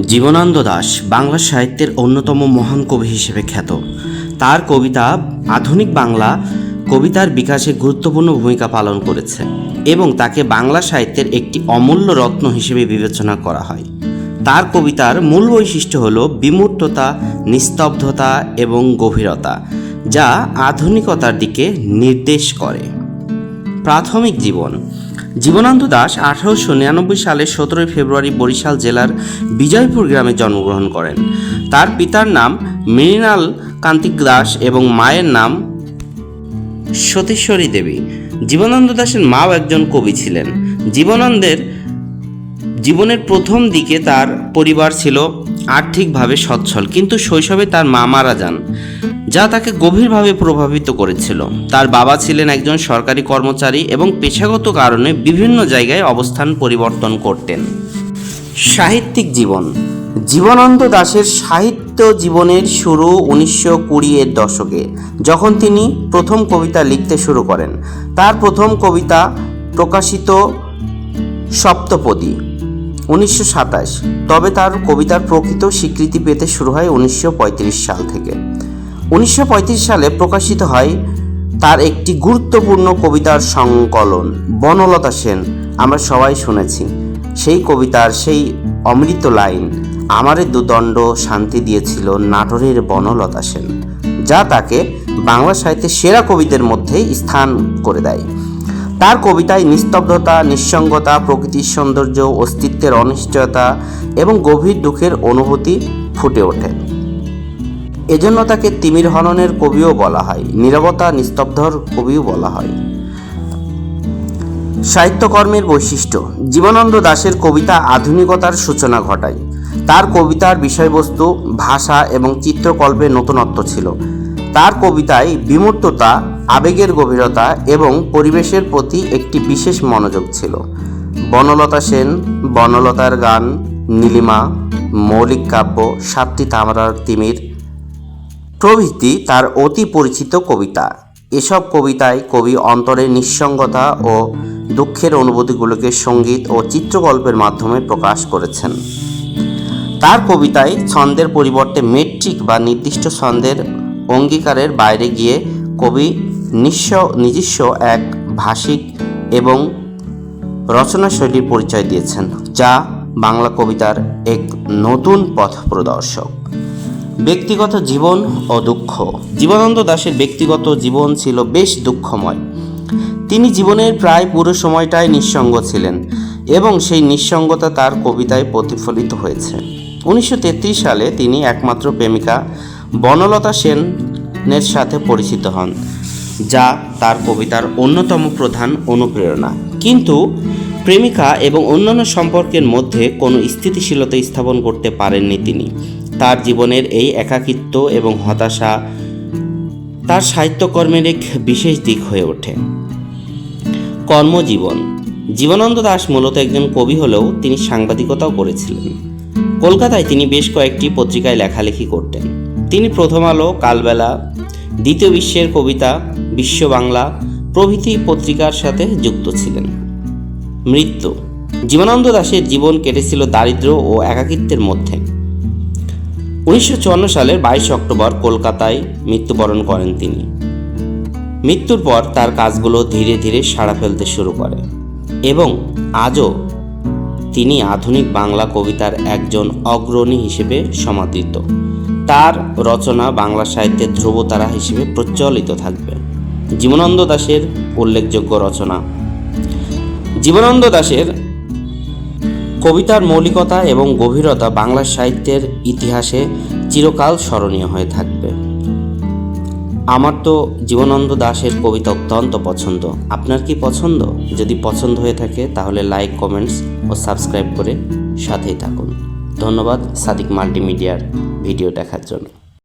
জীবনানন্দ দাশ বাংলা সাহিত্যের অন্যতম মহান কবি হিসেবে খ্যাত। তার কবিতা আধুনিক বাংলা কবিতার বিকাশে গুরুত্বপূর্ণ ভূমিকা পালন করেছে এবং তাকে বাংলা সাহিত্যের একটি অমূল্য রত্ন হিসেবে বিবেচনা করা হয়। তার কবিতার মূল বৈশিষ্ট্য হল বিমূর্ততা, নিস্তব্ধতা এবং গভীরতা, যা আধুনিকতার দিকে নির্দেশ করে। প্রাথমিক জীবন জীবনানন্দ দাস আঠারোশো নিরানব্বই সালের সতেরোই ফেব্রুয়ারি বরিশাল জেলার বিজয়পুর গ্রামে জন্মগ্রহণ করেন। তার পিতার নাম মৃণাল কান্তিক দাস এবং মায়ের নাম সতীশ্বরী দেবী। জীবনানন্দ দাসের মাও একজন কবি ছিলেন। জীবনানন্দের জীবনের প্রথম দিকে তার পরিবার ছিল আর্থিকভাবে সচ্ছল, কিন্তু শৈশবে তার মা মারা যান। যা তাকে গভীরভাবে প্রভাবিত করেছিল। তার বাবা ছিলেন একজন সরকারি কর্মচারী এবং পেশাগত কারণে বিভিন্ন জায়গায় অবস্থান পরিবর্তন করতেন। সাহিত্যিক জীবন। জীবনানন্দ দাশের সাহিত্য জীবনের শুরু উনিশশো কুড়ি এর দশকে, যখন তিনি প্রথম কবিতা লিখতে শুরু করেন। তার প্রথম কবিতা প্রকাশিত সপ্তপদী, উনিশশো সাতাশ। তবে তার কবিতার প্রকৃত স্বীকৃতি পেতে শুরু হয় উনিশশো পঁয়ত্রিশ সাল থেকে। উনিশশো পঁয়ত্রিশ সালে প্রকাশিত হয় তার একটি গুরুত্বপূর্ণ কবিতার সংকলন, বনলতা সেন। আমরা সবাই শুনেছি। সেই কবিতার সেই অমৃত লাইন, আমারে দুদণ্ড শান্তি দিয়েছিল নাটোরের বনলতা সেন যা তাকে বাংলা সাহিত্যের সেরা কবিদের মধ্যে স্থান করে দেয়। তার কবিতায় নিস্তব্ধতা, নিঃসঙ্গতা, প্রকৃতির সৌন্দর্য, অস্তিত্বের অনিশ্চয়তা এবং গভীর দুঃখের অনুভূতি ফুটে ওঠে। এজন্য তাকে তিমির হননের কবিও বলা হয়, নীরবতা নিস্তব্ধর কবিও বলা হয়। সাহিত্যকর্মের বৈশিষ্ট্য, জীবনানন্দ দাশের কবিতা আধুনিকতার সূচনা ঘটায়। তার কবিতার বিষয়বস্তু, ভাষা এবং চিত্রকল্পে নতুনত্ব ছিল। তার কবিতায় বিমূর্ততা, আবেগের গভীরতা এবং পরিবেশের প্রতি একটি বিশেষ মনোযোগ ছিল। বনলতা সেন, বনলতার গান, নীলিমা, মৌলিক কাব্য, সাতটি তামারার তিমির প্রভৃতি তার অতি পরিচিত কবিতা। এসব কবিতায় কবি অন্তরের নিঃসঙ্গতা ও দুঃখের অনুভূতিগুলোকে সংগীত ও চিত্রকল্পের মাধ্যমে প্রকাশ করেছেন। তার কবিতায় ছন্দের পরিবর্তে মেট্রিক বা নির্দিষ্ট ছন্দের অঙ্গীকারের বাইরে গিয়ে কবি নিঃস্ব নিজস্ব এক ভাষিক এবং রচনাশৈলীর পরিচয় দিয়েছেন, যা বাংলা কবিতার এক নতুন পথ প্রদর্শক। ব্যক্তিগত জীবন ও দুঃখ। জীবনানন্দ দাশের ব্যক্তিগত জীবন ছিল বেশ দুঃখময়। তিনি জীবনের প্রায় পুরো সময়টাই নিঃসঙ্গ ছিলেন এবং সেই নিঃসঙ্গতা তার কবিতায় প্রতিফলিত হয়েছে। উনিশশো তেত্রিশ সালে তিনি একমাত্র প্রেমিকা বনলতা সেনের সাথে পরিচিত হন, যা তার কবিতার অন্যতম প্রধান অনুপ্রেরণা। কিন্তু প্রেমিকা এবং অন্যান্য সম্পর্কের মধ্যে কোনো স্থিতিশীলতা স্থাপন করতে পারেননি তিনি। জীবনের এই একাকিত্ব এবং হতাশা তার সাহিত্যকর্মের এক বিশেষ দিক হয়ে ওঠে। কর্মজীবন। জীবনানন্দ দাশ মূলত একজন কবি হলেও তিনি সাংবাদিকতাও করেছিলেন। কলকাতায় তিনি বেশ কয়েকটি পত্রিকায় লেখালেখি করতেন। তিনি প্রথম আলো, কালবেলা, দ্বিতীয় বিশ্বের কবিতা, বিশ্ব বাংলা প্রভৃতি পত্রিকার সাথে যুক্ত ছিলেন। মৃত্যু। জীবনানন্দ দাশের জীবন কেটেছিল দারিদ্র ও একাকিত্বের মধ্যে। উনিশশো সালের বাইশ অক্টোবর কলকাতায় মৃত্যুবরণ করেন তিনি। মৃত্যুর পর তার কাজগুলো ধীরে ধীরে সাড়া ফেলতে শুরু করে এবং আজও তিনি আধুনিক বাংলা কবিতার একজন অগ্রণী হিসেবে সমাদৃত। তার রচনা বাংলা সাহিত্যের ধ্রুবতারা হিসেবে প্রচলিত থাকবে। জীবনানন্দ দাশের উল্লেখযোগ্য রচনা। জীবনানন্দ দাশের কবিতার মৌলিকতা এবং গভীরতা বাংলা সাহিত্যের ইতিহাসে চিরকাল স্মরণীয় হয়ে থাকবে। আমার তো জীবনানন্দ দাশের কবিতা অত্যন্ত পছন্দ। আপনার কি পছন্দ? যদি পছন্দ হয়ে থাকে, তাহলে লাইক কমেন্টস ও সাবস্ক্রাইব করে সাথেই থাকুন। ধন্যবাদ সাদিক মাল্টিমিডিয়ার ভিডিও দেখার জন্য।